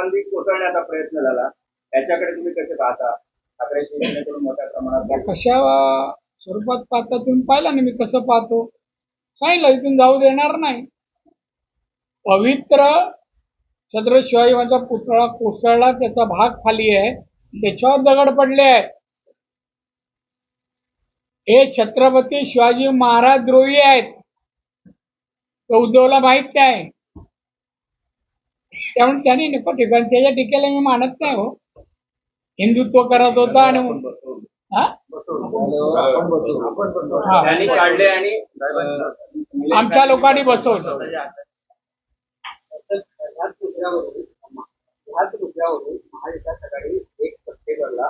सत्ताबंदी कोसळण्याचा प्रयत्न झाला. याच्याकडे तुम्ही कसे पाहता? ठाकरे शिवसेनेकडून मोठ्या प्रमाणात कशा स्वरूपात पाहता तुम्ही? पाहिला ना मी कसं पाहतो. सांगितलं इथून जाऊ देणार नाही. पवित्र छत्र शिवाजी माझा पुतळा कोसळला त्याचा भाग खाली आहे. त्याच्यावर दगड पडले आहेत. हे छत्रपती शिवाजी महाराज द्रोही आहेत. तो उद्धवला माहीत आहे त्यामुळे त्यांनी नको ठिकाण. त्याच्या टीकेला मी मानत नाही हो. हिंदुत्व करत होता आणि हा? काढले आणि आमच्या लोकांनी बसवलं. ह्याच मुद्द्यावरून ह्याच मुद्द्यावरून महाविकास आघाडी एक सप्टेंबरला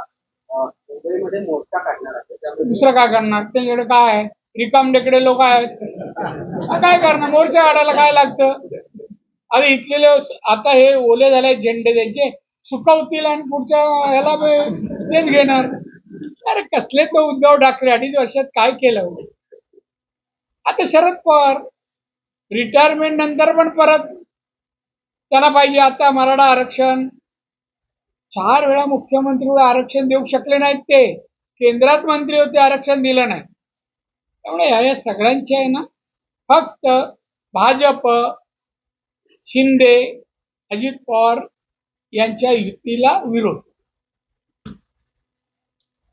मुंबईमध्ये मोर्चा काढणार आहे दुसरं काय करणार? त्यांच्याकडे काय आहे? रिकामडेकडे लोक आहेत. काय करणार? मोर्चा काढायला काय लागतं? अरे इथले आता हे ओले झाले झेंडे त्यांचे. सुकवतील आणि पुढच्या ह्याला तेच घेणार. अरे कसले तो उद्धव ठाकरे अडीच वर्षात काय केलं? आता शरद पवार रिटायरमेंट नंतर पण परत त्याला पाहिजे. आता मराठा आरक्षण. चार वेळा मुख्यमंत्री आरक्षण देऊ शकले नाहीत ते. केंद्रात मंत्री होते आरक्षण दिलं नाही. त्यामुळे ह्या या सगळ्यांचे आहे ना फक्त भाजप शिंदे अजित पवार यांच्या युतीला विरोध.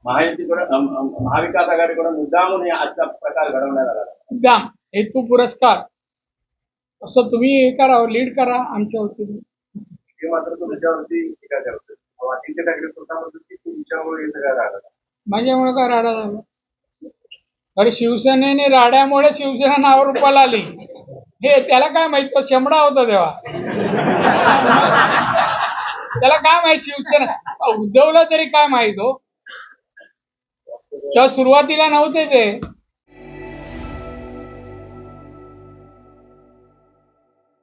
महाविकास आघाडीकडून मुद्दामून आजचा प्रकार घडवण्यात आला. दाम हेतू पुरस्कार. असं तुम्ही हे करा लीड करा आमच्या वतीने. मात्र तुमच्यावरती टीका करतो आदित्य ठाकरे तुमच्यामुळे हे सगळं माझ्यामुळे काय राडा झाला अरे शिवसेनेने राड्यामुळे शिवसेना नावावर रुपाला आली हे त्याला काय माहीत? तो शेमडा होता तेव्हा. त्याला काय माहीत? शिवसेना. उद्धवला तरी काय माहीत हो? तेव्हा सुरुवातीला नव्हते ते.